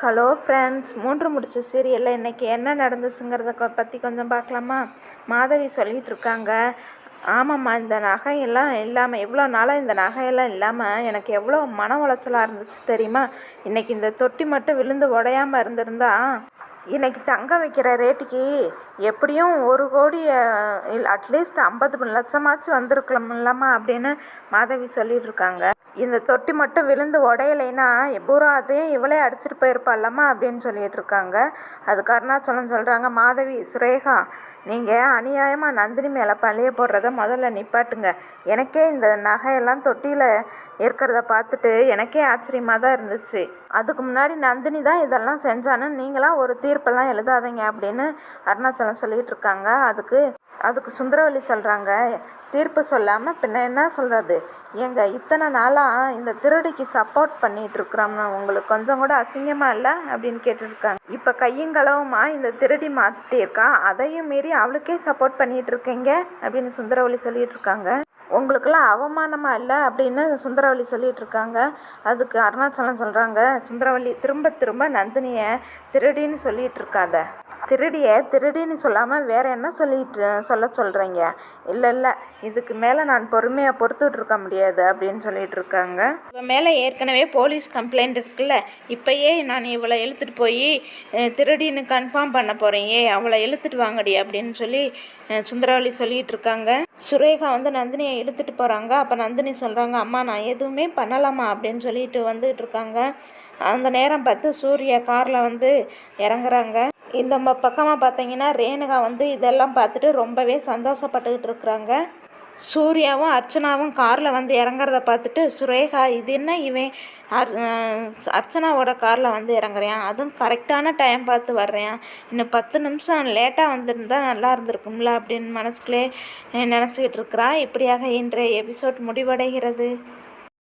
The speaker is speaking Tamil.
ஹலோ ஃப்ரெண்ட்ஸ் மூன்று முடிச்ச சீரியலில் இன்றைக்கி என்ன நடந்துச்சுங்கிறத பற்றி கொஞ்சம் பார்க்கலாமா? மாதவி சொல்லிகிட்டு இருக்காங்க. ஆமாம்மா இந்த நகையெல்லாம் இல்லாமல் எவ்வளோ நாளாக இந்த நகையெல்லாம் இல்லாமல் எனக்கு எவ்வளோ மன உளைச்சலாக இருந்துச்சு தெரியுமா? இன்றைக்கி இந்த தொட்டி மட்டும் விழுந்து உடையாமல் இருந்திருந்தா இன்றைக்கி தங்க வைக்கிற ரேட்டுக்கு எப்படியும் ஒரு கோடி அட்லீஸ்ட் ஐம்பது லட்சமாச்சும் வந்திருக்கலாம்லாமா அப்படின்னு மாதவி சொல்லிட்டு இருக்காங்க. இந்த தொட்டி மட்டும் விழுந்து உடையலைன்னா பூரா அதையும் இவளே அடிச்சிட்டு போயிருப்பாள்லம்மா அப்படின்னு சொல்லிட்டு இருக்காங்க. அதுக்கு அருணாச்சலம் சொல்கிறாங்க மாதவி சுரேகா நீங்கள் அநியாயமாக நந்தினி மேலே பழிய போடுறத முதல்ல நிப்பாட்டுங்க. எனக்கே இந்த நகையெல்லாம் தொட்டியில் இருக்கிறத பார்த்துட்டு எனக்கே ஆச்சரியமாக தான் இருந்துச்சு. அதுக்கு முன்னாடி நந்தினி தான் இதெல்லாம் செஞ்சான்னு நீங்களாம் ஒரு தீர்ப்பெல்லாம் எழுதாதீங்க அப்படின்னு அருணாச்சலம் சொல்லிகிட்டு இருக்காங்க. அதுக்கு அதுக்கு சுந்தரவல்லி சொல்கிறாங்க தீர்ப்பு சொல்லாமல் பின்ன என்ன சொல்கிறது ஏங்க இத்தனை நாளாக இந்த திருடிக்கு சப்போர்ட் பண்ணிட்டு இருக்கிறோம்னா உங்களுக்கு கொஞ்சம் கூட அசிங்கமாக இல்லை? அப்படின்னு கேட்டுருக்காங்க. இப்போ கையங்களவுமா இந்த திருடி மாற்றிருக்கா அதையும் மீறி அவளுக்கே சப்போர்ட் பண்ணிட்டு இருக்கீங்க? அப்படின்னு சுந்தரவல்லி சொல்லிட்டு இருக்காங்க. உங்களுக்கெல்லாம் அவமானமாக இல்லை? அப்படின்னு சுந்தரவல்லி சொல்லிட்டு இருக்காங்க. அதுக்கு அருணாச்சலம் சொல்கிறாங்க சுந்தரவல்லி திரும்ப திரும்ப நந்தினியை திருடின்னு சொல்லிட்டு இருக்காத. திருடியை திருடின்னு சொல்லாமல் வேறு என்ன சொல்லிட்டு சொல்ல சொல்கிறீங்க இல்லை இல்லை இதுக்கு மேலே நான் பொறுமையாக பொறுத்துட்டு இருக்க முடியாது அப்படின்னு சொல்லிட்டு இருக்காங்க. இவன் மேலே ஏற்கனவே போலீஸ் கம்ப்ளைண்ட் இருக்குல்ல? இப்போயே நான் இவளை இழுத்துட்டு போய் திருடின்னு கன்ஃபார்ம் பண்ண போகிறேன் ஏ அவளை இழுத்துட்டு வாங்கடி அப்படின்னு சொல்லி சுந்தராவளி சுந்தரவல்லி சொல்லிட்டு இருக்காங்க. சுரேகா வந்து நந்தினியை இழுத்துட்டு போகிறாங்க அப்போ நந்தினி சொல்கிறாங்க அம்மா நான் எதுவுமே பண்ணலாமா? அப்படின்னு சொல்லிட்டு வந்துட்டு இருக்காங்க. அந்த நேரம் பார்த்து சூர்யா காரில் வந்து இறங்குறாங்க. இந்த ம- பக்கமாக பார்த்தீங்கன்னா ரேணுகா வந்து இதெல்லாம் பார்த்துட்டு ரொம்பவே சந்தோஷப்பட்டுக்கிட்டு இருக்கிறாங்க. சூர்யாவும் அர்ச்சனாவும் காரில் வந்து இறங்குறத பார்த்துட்டு சுரேகா இது என்ன இவன்? அர் அர்ச்சனாவோட காரில் வந்து இறங்குறியான் அதுவும் கரெக்டான டைம் பார்த்து வர்றேன் இன்னும் பத்து நிமிஷம் லேட்டாக வந்திருந்தா நல்லா இருந்திருக்கும்ல அப்படின்னு மனசுக்குள்ளே நினச்சிக்கிட்டு இருக்கிறா. இப்படியாக இன்றைய எபிசோட் முடிவடைகிறது.